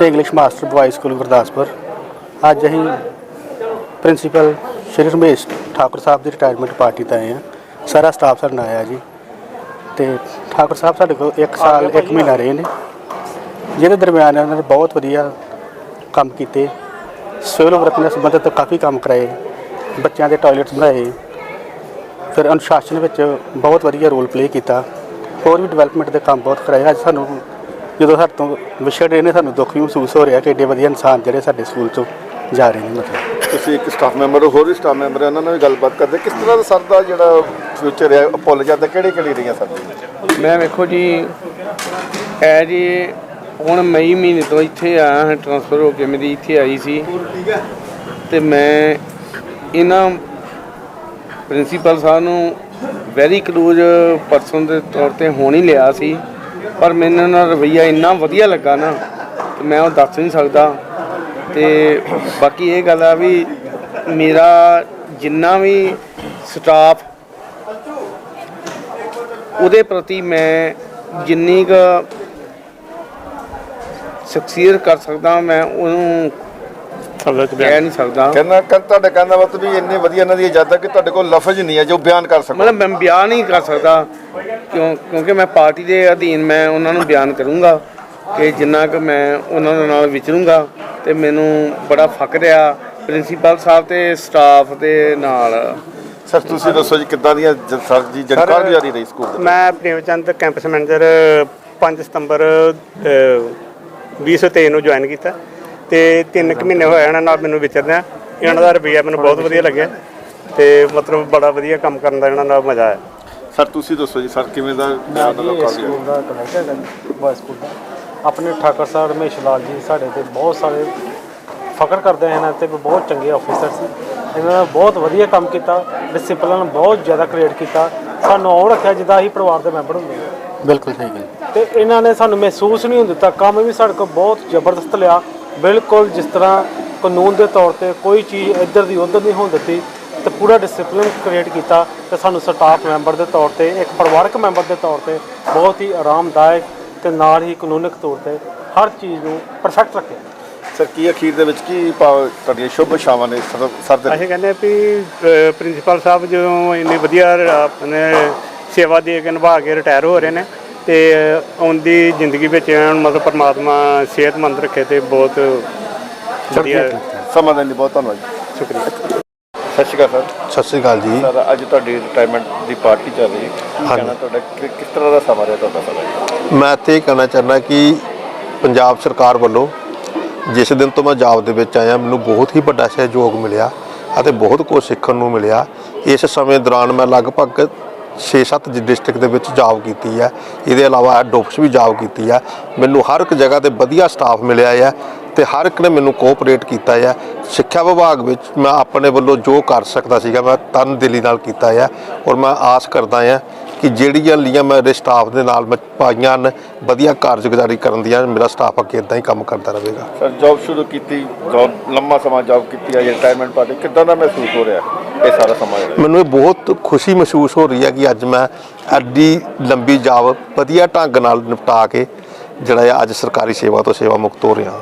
Singh English master boy school Gurdaspur. ਅੱਜ ਅਸੀਂ principal Shri Ramesh Thakur ਸਾਹਿਬ ਦੀ ਰਿਟਾਇਰਮੈਂਟ ਪਾਰਟੀ ਤੇ ਆਏ ਹਾਂ। ਸਾਰਾ ਸਟਾਫ ਸਾਡੇ ਨਾਲ ਆਇਆ ਜੀ। ਤੇ ਠਾਕੁਰ ਸਾਹਿਬ ਸਾਡੇ ਕੋਲ 1 ਸਾਲ 1 ਮਹੀਨਾ ਰਹੇ ਨੇ। ਜਿਹਦੇ ਦਰਮਿਆਨ ਉਹਨਾਂ ਨੇ ਬਹੁਤ ਵਧੀਆ ਕੰਮ ਕੀਤੇ। ਸਿਵਲ ਵਰਕ ਨਾਲ ਸੰਬੰਧਿਤ ਕਾਫੀ ਕੰਮ ਕਰਾਏ। ਬੱਚਿਆਂ ਦੇ ਟਾਇਲਟਸ ਬਣਾਏ। ਫਿਰ ਅਨੁਸ਼ਾਸਨ ਵਿੱਚ ਬਹੁਤ ਵਧੀਆ ਰੋਲ ਪਲੇ ਕੀਤਾ। ਹੋਰ ਵੀ ਡਿਵੈਲਪਮੈਂਟ ਦੇ ਕੰਮ ਬਹੁਤ ਕਰਾਏ। ਅੱਜ ਸਾਨੂੰ ਜਦੋਂ ਸਾਡੇ ਤੋਂ ਵਿਛੜ ਰਹੇ ਨੇ ਸਾਨੂੰ ਦੁੱਖ ਵੀ ਮਹਿਸੂਸ ਹੋ ਰਿਹਾ ਕਿ ਏਡੇ ਵਧੀਆ ਇਨਸਾਨ ਜਿਹੜੇ ਸਾਡੇ ਸਕੂਲ ਤੋਂ ਜਾ ਰਹੇ ਨੇ ਮਤਲਬ। ਤੁਸੀਂ ਇੱਕ ਸਟਾਫ ਮੈਂਬਰ ਹੋ ਹੋਰ ਵੀ ਸਟਾਫ ਮੈਂਬਰ ਉਹਨਾਂ ਨਾਲ ਵੀ ਗੱਲਬਾਤ ਕਰਦੇ। ਕਿਸ ਤਰ੍ਹਾਂ ਦਾ ਸਰ ਦਾ ਜਿਹੜਾ ਫਿਊਚਰ ਹੈ ਭੁੱਲ ਜਾਂਦਾ ਕਿਹੜੀ ਕਿਹੜੀ ਰਹੀਆਂ ਸਰ ਦੀਆਂ? ਮੈਂ ਵੇਖੋ ਜੀ ਐ ਜੀ ਹੁਣ ਮਈ ਮਹੀਨੇ ਤੋਂ ਇੱਥੇ ਆਇਆ ਹਾਂ ਟ੍ਰਾਂਸਫਰ ਹੋ ਕੇ ਮੇਰੀ ਇੱਥੇ ਆਈ ਸੀ। ਤੇ ਮੈਂ ਇਹਨਾਂ ਪ੍ਰਿੰਸੀਪਲ ਸਾਹਿਬ ਨੂੰ ਵੈਰੀ ਕਲੋਜ਼ ਪਰਸਨ ਦੇ ਤੌਰ ਤੇ ਹੋਣ ਹੀ ਲਿਆ ਸੀ। ਪਰ ਮੈਨੂੰ ਇਹਨਾਂ ਰਵਈਆ ਇੰਨਾ ਵਧੀਆ ਲੱਗਾ ਨਾ, ਕਿ ਮੈਂ ਉਹ ਦੱਸ ਨਹੀਂ ਸਕਦਾ। ਤੇ ਬਾਕੀ ਇਹ ਗੱਲ ਆ ਵੀ ਮੇਰਾ ਜਿੰਨਾ ਵੀ ਸਟਾਫ ਉਹਦੇ ਪ੍ਰਤੀ ਮੈਂ ਜਿੰਨੀ ਕੁ ਸ਼ਖਸੀਅਤ ਕਰ ਸਕਦਾ, ਮੈਂ ਉਹਨੂੰ ਕਹਿ ਨਹੀਂ ਸਕਦਾ। ਕਹਿੰਦਾ ਕਹਿੰਦਾ ਤੁਹਾਡੇ ਕਹਿੰਦਾ ਵਕਤ ਵੀ ਇੰਨੇ ਵਧੀਆ ਇਹਨਾਂ ਦੀ ਇਜਾਜ਼ਤ ਹੈ ਕਿ ਤੁਹਾਡੇ ਕੋਲ ਲਫ਼ਜ਼ ਨਹੀਂ ਹੈ ਜੋ ਬਿਆਨ ਕਰ ਸਕੋ ਮਤਲਬ ਮੈਂ ਬਿਆਨ ਨਹੀਂ ਕਰ ਸਕਦਾ ਕਿਉਂ ਕਿਉਂਕਿ ਮੈਂ ਪਾਰਟੀ ਦੇ ਅਧੀਨ ਮੈਂ ਉਹਨਾਂ ਨੂੰ ਬਿਆਨ ਕਰੂੰਗਾ ਕਿ ਜਿੰਨਾ ਕੁ ਮੈਂ ਉਹਨਾਂ ਦੇ ਨਾਲ ਵਿਚਰੂੰਗਾ ਤੇ ਮੈਨੂੰ ਬੜਾ ਫਖਰ ਆ ਪ੍ਰਿੰਸੀਪਲ ਸਾਹਿਬ ਤੇ ਸਟਾਫ ਦੇ ਨਾਲ। ਸਰ ਤੁਸੀਂ ਦੱਸੋ ਜੀ ਕਿੱਦਾਂ ਦੀਆਂ ਜ- ਸਰ ਜੀ ਜਾਣਕਾਰੀ ਰਹੀ ਸਕੂਲ ਦੇ ਮੈਂ ਪ੍ਰੇਮਚੰਦ ਕੈਂਪਸ ਮੈਨੇਜਰ 5 ਸਤੰਬਰ ਅ, 2023 ਨੂੰ ਜੁਆਇਨ ਕੀਤਾ। ਤੇ 3 ਕੁ ਮਹੀਨੇ ਹੋਏ ਇਹਨਾਂ ਨਾਲ ਮੈਨੂੰ ਵਿਚਰਦਿਆਂ। ਇਹਨਾਂ ਦਾ ਰਵੱਈਆ ਮੈਨੂੰ ਬਹੁਤ ਵਧੀਆ ਲੱਗਿਆ ਤੇ ਮਤਲਬ ਬੜਾ ਵਧੀਆ ਕੰਮ ਕਰਨ ਦਾ ਇਹਨਾਂ ਨਾਲ ਮਜ਼ਾ ਆਇਆ। ਸਰ ਤੁਸੀਂ ਦੱਸੋ ਜੀ ਸਰ ਕਿਵੇਂ ਦਾ ਬਿਆਨ ਦਾ ਲੋਕਾਂ ਦੀ ਸਕੂਲ ਦਾ ਕਨੈਕਟ ਜੀ ਬॉयਜ਼ ਸਕੂਲ ਦਾ। ਆਪਣੇ ਠਾਕਰ ਸਾਹਿਬ ਰਮੇਸ਼ ਲਾਲ ਜੀ ਸਾਡੇ ਤੇ ਬਹੁਤ ਸਾਰੇ ਫਖਰ ਕਰਦੇ ਹਨ ਇਹਨਾਂ ਤੇ ਬਹੁਤ ਚੰਗੇ ਆਫੀਸਰ ਸੀ। ਇਹਨਾਂ ਨੇ ਬਹੁਤ ਵਧੀਆ ਕੰਮ ਕੀਤਾ ਡਿਸਪਲਿਨ ਬਹੁਤ ਜ਼ਿਆਦਾ ਕ੍ਰੀਏਟ ਕੀਤਾ। ਸਾਨੂੰ ਆਉਂ ਰੱਖਿਆ ਜਿੱਦਾਂ ਅਸੀਂ ਪਰਿਵਾਰ ਦੇ ਮੈਂਬਰ ਹੁੰਦੇ ਹਾਂ ਬਿਲਕੁਲ ਸਹੀ ਗੱਲ ਤੇ ਇਹਨਾਂ ਨੇ ਸਾਨੂੰ ਮਹਿਸੂਸ ਨਹੀਂ ਹੋਣ ਦਿੱਤਾ ਕੰਮ ਵੀ ਸਾਡੇ ਕੋਲ ਬਹੁਤ ਜ਼ਬਰਦਸਤ ਲਿਆ। ਬਿਲਕੁਲ ਜਿਸ ਤਰ੍ਹਾਂ ਕਾਨੂੰਨ ਦੇ ਤੌਰ ਤੇ ਕੋਈ ਚੀਜ਼ ਇੱਧਰ ਦੀ ਉੱਧਰ ਨਹੀਂ ਹੋਣ ਦਿੱਤੀ ਤੇ ਪੂਰਾ ਡਿਸਪਲਿਨ ਕ੍ਰੀਏਟ ਕੀਤਾ ਤੇ ਸਾਨੂੰ ਸਟਾਫ ਮੈਂਬਰ ਦੇ ਤੌਰ ਤੇ ਇੱਕ ਪਰਿਵਾਰਕ ਮੈਂਬਰ ਦੇ ਤੌਰ ਤੇ ਬਹੁਤ ਹੀ ਆਰਾਮਦਾਇਕ ਤੇ ਨਾਲ ਹੀ ਕਾਨੂੰਨਿਕ ਤੌਰ ਤੇ ਹਰ ਚੀਜ਼ ਨੂੰ ਪਰਫੈਕਟ ਰੱਖਿਆ। ਸਰ ਕੀ ਅਖੀਰ ਦੇ ਵਿੱਚ ਕੀ ਤੁਹਾਡੀਆਂ ਸ਼ੁਭ ਇਛਾਵਾਂ ਨੇ ਸਰ ਸਰ ਦੇ ਅਸੀਂ ਕਹਿੰਦੇ ਵੀ ਪ੍ਰਿੰਸੀਪਲ ਸਾਹਿਬ ਜਦੋਂ ਇੰਨੀ ਵਧੀਆ ਆਪਣੇ ਸੇਵਾ ਦੇ ਕੇ ਨਿਭਾ ਕੇ ਰਿਟਾਇਰ ਹੋ ਰਹੇ ਨੇ ਤੇ ਉਹਦੀ ਜ਼ਿੰਦਗੀ ਵਿੱਚ ਮਤਲਬ ਪਰਮਾਤਮਾ ਸਿਹਤਮੰਦ ਰੱਖੇ ਤੇ ਬਹੁਤ ਵਧੀਆ ਸਮਾਂ ਲਈ ਬਹੁਤ ਧੰਨਵਾਦ ਸ਼ੁਕਰੀਆ। ਸਤਿ ਸ਼੍ਰੀ ਅਕਾਲ ਸਰ। ਸਤਿ ਸ੍ਰੀ ਅਕਾਲ ਜੀ। ਸਰ ਅੱਜ ਤੁਹਾਡੀ ਰਿਟਾਇਰਮੈਂਟ ਦੀ ਪਾਰਟੀ ਚੱਲ ਰਹੀ ਹੈ। ਕਹਿਣਾ ਤੁਹਾਡਾ? ਕਿਸ ਤਰ੍ਹਾਂ ਦਾ ਸਮਾਂ ਰਿਹਾ ਤੁਹਾਡਾ ਸਰ? ਮੈਂ ਤੇ ਇਹ ਕਹਿਣਾ ਚਾਹੁੰਦਾ ਕਿ ਪੰਜਾਬ ਸਰਕਾਰ ਵੱਲੋਂ ਜਿਸ ਦਿਨ ਤੋਂ ਮੈਂ ਜਾਬ ਦੇ ਵਿੱਚ ਆਇਆ ਮੈਨੂੰ ਬਹੁਤ ਹੀ ਵੱਡਾ ਸਹਿਯੋਗ ਮਿਲਿਆ ਅਤੇ ਬਹੁਤ ਕੁਝ ਸਿੱਖਣ ਨੂੰ ਮਿਲਿਆ। ਇਸ ਸਮੇਂ ਦੌਰਾਨ ਮੈਂ ਲਗਭਗ 6-7 ਡਿਸਟ੍ਰਿਕਟ ਦੇ ਵਿੱਚ ਜੌਬ ਕੀਤੀ ਹੈ। ਇਹਦੇ ਇਲਾਵਾ ਹੈੱਡ ਆਫਿਸ ਵੀ ਜੌਬ ਕੀਤੀ ਹੈ। ਮੈਨੂੰ ਹਰ ਇੱਕ ਜਗ੍ਹਾ ਤੇ ਵਧੀਆ ਸਟਾਫ ਮਿਲਿਆ ਹੈ ਤੇ ਹਰ ਇੱਕ ਨੇ ਮੈਨੂੰ ਕੋਆਪਰੇਟ ਕੀਤਾ ਹੈ। ਸਿੱਖਿਆ ਵਿਭਾਗ ਵਿੱਚ ਮੈਂ ਆਪਣੇ ਵੱਲੋਂ ਜੋ ਕਰ ਸਕਦਾ ਸੀਗਾ, ਮੈਂ ਤਨ ਦਿਲੀ ਨਾਲ ਕੀਤਾ ਹੈ ਔਰ ਮੈਂ ਆਸ ਕਰਦਾ ਹਾਂ ਕਿ ਜਿਹੜੀਆਂ ਲੀਆਂ ਮੇਰੇ ਸਟਾਫ ਦੇ ਨਾਲ ਮੈਂ ਪਾਈਆਂ ਹਨ ਵਧੀਆ ਕਾਰਜਗੁਜ਼ਾਰੀ ਕਰਨ ਦੀਆਂ ਮੇਰਾ ਸਟਾਫ ਅੱਗੇ ਇਦਾਂ ਹੀ ਕੰਮ ਕਰਦਾ ਰਹੇਗਾ। ਸਰ ਜੌਬ ਸ਼ੁਰੂ ਕੀਤੀ ਜੌਬ ਲੰਮਾ ਸਮਾਂ ਜੌਬ ਕੀਤੀ ਹੈ ਰਿਟਾਇਰਮੈਂਟ ਪਾਰਟੀ ਕਿੱਦਾਂ ਦਾ ਮਹਿਸੂਸ ਹੋ ਰਿਹਾ ਇਹ ਸਾਰਾ ਸਮਾਂ ਜਿਹੜਾ? ਮੈਨੂੰ ਇਹ ਬਹੁਤ ਖੁਸ਼ੀ ਮਹਿਸੂਸ ਹੋ ਰਹੀ ਹੈ ਕਿ ਅੱਜ ਮੈਂ ਐਡੀ ਲੰਬੀ ਜੌਬ ਵਧੀਆ ਢੰਗ ਨਾਲ ਨਿਪਟਾ ਕੇ ਜਿਹੜਾ ਇਹ ਅੱਜ ਸਰਕਾਰੀ ਸੇਵਾ ਤੋਂ ਸੇਵਾ ਮੁਕਤ ਹੋ ਰਿਹਾ ਹਾਂ।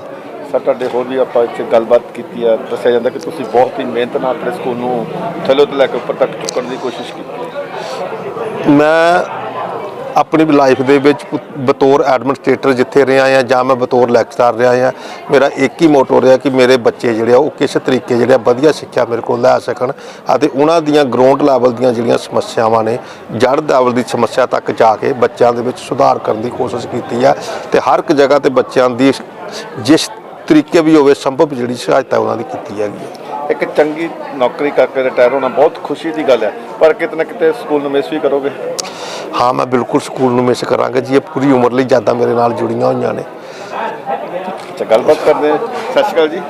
ਸਰ ਤੁਹਾਡੇ ਹੋਰ ਵੀ ਆਪਾਂ ਇੱਥੇ ਗੱਲਬਾਤ ਕੀਤੀ ਹੈ ਦੱਸਿਆ ਜਾਂਦਾ ਕਿ ਤੁਸੀਂ ਬਹੁਤ ਹੀ ਮਿਹਨਤ ਨਾਲ ਆਪਣੇ ਸਕੂਲ ਨੂੰ ਥੱਲੇ ਤੋਂ ਲੈ ਕੇ ਉੱਪਰ ਤੱਕ ਚੁੱਕਣ ਦੀ ਕੋਸ਼ਿਸ਼ ਕੀਤੀ। ਮੈਂ ਆਪਣੀ ਲਾਈਫ ਦੇ ਵਿੱਚ ਬਤੌਰ ਐਡਮਿਨਿਸਟ੍ਰੇਟਰ ਜਿੱਥੇ ਰਿਹਾ ਹਾਂ ਜਾਂ ਮੈਂ ਬਤੌਰ ਲੈਕਚਰਰ ਰਿਹਾ ਹਾਂ, ਮੇਰਾ ਇੱਕ ਹੀ ਮੋਟੋ ਰਿਹਾ ਕਿ ਮੇਰੇ ਬੱਚੇ ਜਿਹੜੇ ਆ, ਉਹ ਕਿਸ ਤਰੀਕੇ ਜਿਹੜੇ ਆ, ਵਧੀਆ ਸਿੱਖਿਆ ਮੇਰੇ ਕੋਲ ਲੈ ਸਕਣ ਅਤੇ ਉਹਨਾਂ ਦੀਆਂ ਗਰਾਊਂਡ ਲੈਵਲ ਦੀਆਂ ਜਿਹੜੀਆਂ ਸਮੱਸਿਆਵਾਂ ਨੇ ਜੜ ਲੈਵਲ ਦੀ ਸਮੱਸਿਆ ਤੱਕ ਜਾ ਕੇ ਬੱਚਿਆਂ ਦੇ ਵਿੱਚ ਸੁਧਾਰ ਕਰਨ ਦੀ ਕੋਸ਼ਿਸ਼ ਕੀਤੀ ਹੈ ਤੇ ਹਰ ਇੱਕ ਜਗ੍ਹਾ ਤੇ ਬੱਚਿਆਂ ਦੀ ਜਿਸ ਤਰੀਕੇ ਵੀ ਹੋਵੇ, ਸੰਭਵ ਜਿਹੜੀ ਸਹਾਇਤਾ ਉਹਨਾਂ ਦੀ ਕੀਤੀ ਹੈਗੀ ਹੈ ਇੱਕ ਚੰਗੀ ਨੌਕਰੀ ਕਰਕੇ ਰਿਟਾਇਰ ਹੋਣਾ ਬਹੁਤ ਖੁਸ਼ੀ ਦੀ ਗੱਲ ਹੈ। ਪਰ ਕਿਤੇ ਨਾ ਕਿਤੇ ਸਕੂਲ ਨੂੰ ਮਿਸ ਵੀ ਕਰੋਗੇ। ਹਾਂ ਮੈਂ ਬਿਲਕੁਲ ਸਕੂਲ ਨੂੰ ਮਿਸ ਕਰਾਂਗਾ ਜੀ। ਇਹ ਪੂਰੀ ਉਮਰ ਲਈ ਯਾਦਾਂ ਮੇਰੇ ਨਾਲ ਜੁੜੀਆਂ ਹੋਈਆਂ ਨੇ। ਅੱਛਾ ਗੱਲਬਾਤ ਕਰਦੇ ਹਾਂ। ਸਤਿ ਸ਼੍ਰੀ ਅਕਾਲ ਜੀ।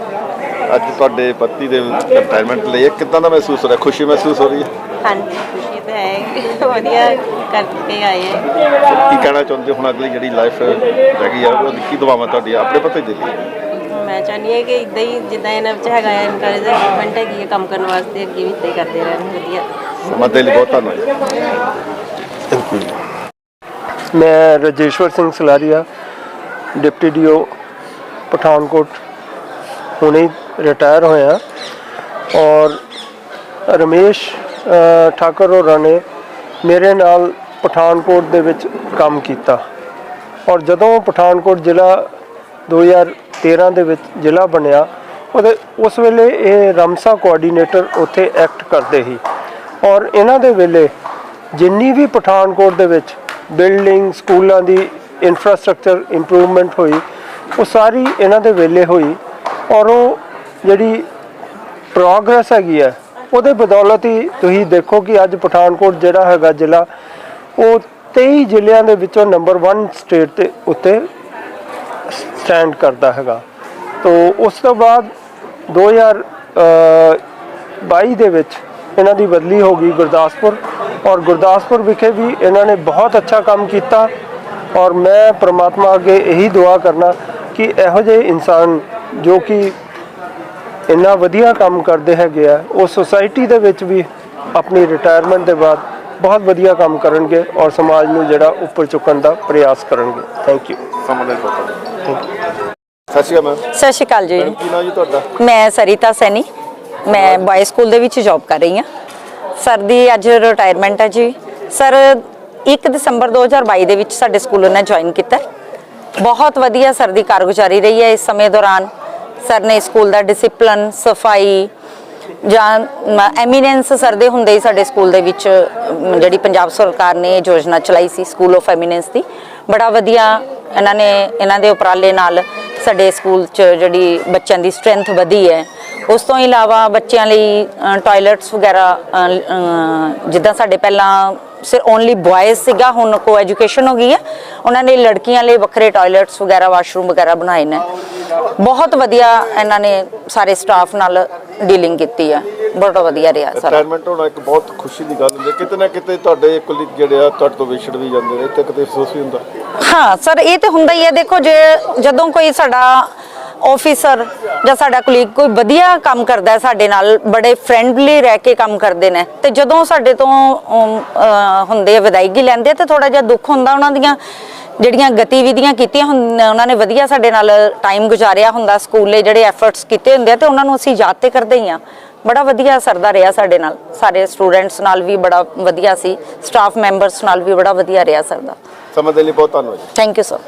ਅੱਜ ਤੁਹਾਡੇ ਪਤੀ ਦੇ ਰਿਟਾਇਰਮੈਂਟ ਲਈ ਇਹ ਕਿੱਦਾਂ ਦਾ ਮਹਿਸੂਸ ਹੋ ਰਿਹਾ? ਖੁਸ਼ੀ ਮਹਿਸੂਸ ਹੋ ਰਹੀ ਹੈ? ਹਾਂਜੀ ਖੁਸ਼ੀ ਤਾਂ ਹੈ ਵਧੀਆ ਕਰਕੇ ਆਏ ਹੈ। ਕੀ ਕਹਿਣਾ ਚਾਹੁੰਦੇ ਹੋ ਹੁਣ ਅਗਲੀ ਜਿਹੜੀ ਲਾਈਫ ਹੈਗੀ ਆ ਉਹਦੀ ਕੀ ਦੁਆਵਾਂ ਤੁਹਾਡੀ ਆਪਣੇ ਪਤੀ ਦੇ ਲਈ? ਮੈਂ ਚਾਹੁੰਦੀ ਹਾਂ ਕਿ ਇਦਾਂ ਹੀ ਜਿੱਦਾਂ ਇਹਨਾਂ ਵਿੱਚ ਹੈਗਾ ਹੈ ਇਨਕਰੇਜਮੈਂਟ ਹੈਗੀ ਹੈ ਕੰਮ ਕਰਨ ਵਾਸਤੇ ਅੱਗੇ ਵੀ ਇਦਾਂ ਹੀ ਕਰਦੇ ਰਹਿਣ ਵਧੀਆ। ਸਮਾਂ ਦੇ ਲਈ ਬਹੁਤ ਧੰਨਵਾਦ। ਮੈਂ ਰਜੇਸ਼ਵਰ ਸਿੰਘ ਸਲਾਰੀਆ ਡਿਪਟੀ ਡੀਓ ਪਠਾਨਕੋਟ ਹੁਣੇ ਰਿਟਾਇਰ ਹੋਇਆ। ਔਰ ਰਮੇਸ਼ ਠਾਕਰ ਹੋਰਾਂ ਨੇ ਮੇਰੇ ਨਾਲ ਪਠਾਨਕੋਟ ਦੇ ਵਿੱਚ ਕੰਮ ਕੀਤਾ। ਔਰ ਜਦੋਂ ਪਠਾਨਕੋਟ ਜ਼ਿਲ੍ਹਾ 2013 ਦੇ ਵਿੱਚ ਜ਼ਿਲ੍ਹਾ ਬਣਿਆ। ਉਹਦੇ ਉਸ ਵੇਲੇ ਇਹ ਰਮਸਾ ਕੋਆਰਡੀਨੇਟਰ ਉੱਥੇ ਐਕਟ ਕਰਦੇ ਸੀ। ਔਰ ਇਹਨਾਂ ਦੇ ਵੇਲੇ ਜਿੰਨੀ ਵੀ ਪਠਾਨਕੋਟ ਦੇ ਵਿੱਚ ਬਿਲਡਿੰਗ ਸਕੂਲਾਂ ਦੀ ਇਨਫਰਾਸਟ੍ਰਕਚਰ ਇੰਪਰੂਵਮੈਂਟ ਹੋਈ, ਉਹ ਸਾਰੀ ਇਹਨਾਂ ਦੇ ਵੇਲੇ ਹੋਈ। ਔਰ ਉਹ ਜਿਹੜੀ ਪ੍ਰੋਗਰੈਸ ਹੈਗੀ ਹੈ, ਉਹਦੇ ਬਦੌਲਤ ਹੀ ਤੁਸੀਂ ਦੇਖੋ ਕਿ ਅੱਜ ਪਠਾਨਕੋਟ ਜਿਹੜਾ ਹੈਗਾ ਜ਼ਿਲ੍ਹਾ, ਉਹ 23 ਜ਼ਿਲ੍ਹਿਆਂ ਦੇ ਵਿੱਚੋਂ ਨੰਬਰ 1 ਸਟੇਟ ਤੇ ਉੱਤੇ ਸਟੈਂਡ ਕਰਦਾ ਹੈਗਾ। ਤੋਂ ਉਸ ਤੋਂ ਬਾਅਦ 2022 ਦੇ ਵਿੱਚ ਇਹਨਾਂ ਦੀ ਬਦਲੀ ਹੋ ਗਈ ਗੁਰਦਾਸਪੁਰ ਔਰ ਗੁਰਦਾਸਪੁਰ ਵਿਖੇ ਵੀ ਇਹਨਾਂ ਨੇ ਬਹੁਤ ਅੱਛਾ ਕੰਮ ਕੀਤਾ ਔਰ ਮੈਂ ਪ੍ਰਮਾਤਮਾ ਅੱਗੇ ਇਹੀ ਦੁਆ ਕਰਨਾ ਕਿ ਇਹੋ ਜਿਹੇ ਇਨਸਾਨ ਜੋ ਕਿ ਇੰਨਾ ਵਧੀਆ ਕੰਮ ਕਰਦੇ ਹੈਗੇ ਆ, ਉਹ ਸੁਸਾਇਟੀ ਦੇ ਵਿੱਚ ਵੀ ਆਪਣੀ ਰਿਟਾਇਰਮੈਂਟ ਦੇ ਬਾਅਦ ਬਹੁਤ ਵਧੀਆ ਕੰਮ ਕਰਨਗੇ ਔਰ ਸਮਾਜ ਨੂੰ ਜਿਹੜਾ ਉੱਪਰ ਚੁੱਕਣ ਦਾ ਪ੍ਰਯਾਸ ਕਰਨਗੇ। ਥੈਂਕ ਯੂ ਸਤਿ ਸ਼੍ਰੀ ਅਕਾਲ ਮੈਮ ਸਤਿ ਸ਼੍ਰੀ ਅਕਾਲ ਜੀ। ਕੀ ਨਾਮ ਜੀ ਤੁਹਾਡਾ? ਮੈਂ ਸਰਿਤਾ ਸੈਣੀ। ਮੈਂ ਬॉय ਸਕੂਲ ਦੇ ਵਿੱਚ ਜੌਬ ਕਰ ਰਹੀ ਹਾਂ। ਸਰ ਦੀ ਅੱਜ ਰਿਟਾਇਰਮੈਂਟ ਹੈ ਜੀ। ਸਰ 1 ਦਸੰਬਰ 2022 ਦੇ ਵਿੱਚ ਸਾਡੇ ਸਕੂਲ ਨੇ ਜੁਆਇਨ ਕੀਤਾ। ਬਹੁਤ ਵਧੀਆ ਸਰ ਦੀ ਕਾਰਗੁਜ਼ਾਰੀ ਰਹੀ ਹੈ ਇਸ ਸਮੇਂ ਦੌਰਾਨ। ਸਰ ਨੇ ਸਕੂਲ ਦਾ ਡਿਸਪਲਿਨ ਸਫ਼ਾਈ ਜਾਂ ਐਮੀਨੈਂਸ ਸਰ ਦੇ ਹੁੰਦੇ ਹੀ ਸਾਡੇ ਸਕੂਲ ਦੇ ਵਿੱਚ ਜਿਹੜੀ ਪੰਜਾਬ ਸਰਕਾਰ ਨੇ ਇਹ ਯੋਜਨਾ ਚਲਾਈ ਸੀ ਸਕੂਲ ਆਫ ਐਮੀਨੈਂਸ ਦੀ। ਬੜਾ ਵਧੀਆ ਇਹਨਾਂ ਨੇ ਇਹਨਾਂ ਦੇ ਉਪਰਾਲੇ ਨਾਲ ਸਾਡੇ ਸਕੂਲ 'ਚ ਜਿਹੜੀ ਬੱਚਿਆਂ ਦੀ ਸਟਰੈਂਥ ਵਧੀ ਹੈ। ਉਸ ਤੋਂ ਇਲਾਵਾ ਬੱਚਿਆਂ ਲਈ ਟਾਇਲਟਸ ਵਗੈਰਾ ਜਿੱਦਾਂ ਸਾਡੇ ਪਹਿਲਾਂ ਸਿਰ ਓਨਲੀ ਬॉयਜ਼ ਸੀਗਾ, ਹੁਣ ਕੋ ਐਜੂਕੇਸ਼ਨ ਹੋ ਗਈ ਹੈ। ਉਹਨਾਂ ਨੇ ਲੜਕੀਆਂ ਲਈ ਵੱਖਰੇ ਟਾਇਲਟਸ ਵਗੈਰਾ ਵਾਸ਼ਰੂਮ ਵਗੈਰਾ ਬਣਾਏ ਨੇ। ਬਹੁਤ ਵਧੀਆ ਇਹਨਾਂ ਨੇ ਸਾਰੇ ਸਟਾਫ ਨਾਲ ਡੀਲਿੰਗ ਕੀਤੀ ਹੈ ਬਹੁਤ ਵਧੀਆ ਰਿਹਾ ਸਾਰਾ। ਰਿਟਾਇਰਮੈਂਟ ਹੋਣਾ ਇੱਕ ਬਹੁਤ ਖੁਸ਼ੀ ਦੀ ਗੱਲ ਹੁੰਦੀ ਹੈ। ਕਿਤੇ ਨਾ ਕਿਤੇ ਤੁਹਾਡੇ ਕੁਲੀਗ ਜਿਹੜੇ ਆ ਤੁਹਾਡੇ ਤੋਂ ਵਿਛੜ ਵੀ ਜਾਂਦੇ ਨੇ। ਇੱਥੇ ਕਿਤੇ ਅਫਸੋਸ ਵੀ ਹੁੰਦਾ। ਹਾਂ ਸਰ ਇਹ ਤੇ ਹੁੰਦਾ ਹੀ ਹੈ। ਦੇਖੋ ਜੇ ਜਦੋਂ ਕੋਈ ਸਾਡਾ ਆਫੀਸਰ ਜਾਂ ਸਾਡਾ ਕੁਲੀਗ ਕੋਈ ਵਧੀਆ ਕੰਮ ਕਰਦਾ ਹੈ ਸਾਡੇ ਨਾਲ ਬੜੇ ਫ੍ਰੈਂਡਲੀ ਰਹਿ ਕੇ ਕੰਮ ਕਰਦੇ ਨੇ ਤੇ ਜਦੋਂ ਸਾਡੇ ਤੋਂ ਅਮ, ਅਹ, ਹੁੰਦੇ ਆ ਵਿਦਾਇਗੀ ਲੈਂਦੇ ਆ ਤੇ ਥੋੜਾ ਜਿਹਾ ਦੁੱਖ ਹੁੰਦਾ ਉਹਨਾਂ ਦੀਆਂ। ਜਿਹੜੀਆਂ ਗਤੀਵਿਧੀਆਂ ਕੀਤੀਆਂ ਉਹਨਾਂ ਨੇ ਵਧੀਆ ਸਾਡੇ ਨਾਲ ਟਾਈਮ ਗੁਜ਼ਾਰਿਆ ਹੁੰਦਾ ਸਕੂਲੇ ਜਿਹੜੇ ਐਫਰਟਸ ਕੀਤੇ ਹੁੰਦੇ ਆ ਤੇ ਉਹਨਾਂ ਨੂੰ ਅਸੀਂ ਯਾਦ ਤੇ ਕਰਦੇ ਹੀ ਆ ਬੜਾ ਵਧੀਆ ਸਰਦਾ ਰਿਹਾ ਸਾਡੇ ਨਾਲ ਸਾਰੇ ਸਟੂਡੈਂਟਸ ਨਾਲ ਵੀ ਬੜਾ ਵਧੀਆ ਸੀ ਸਟਾਫ ਮੈਂਬਰਸ ਨਾਲ ਵੀ ਬੜਾ ਵਧੀਆ ਰਿਹਾ ਸਰਦਾ। ਸਮਝ ਦੇ ਲਈ ਬਹੁਤ ਧੰਨਵਾਦ ਥੈਂਕ ਯੂ ਸਰ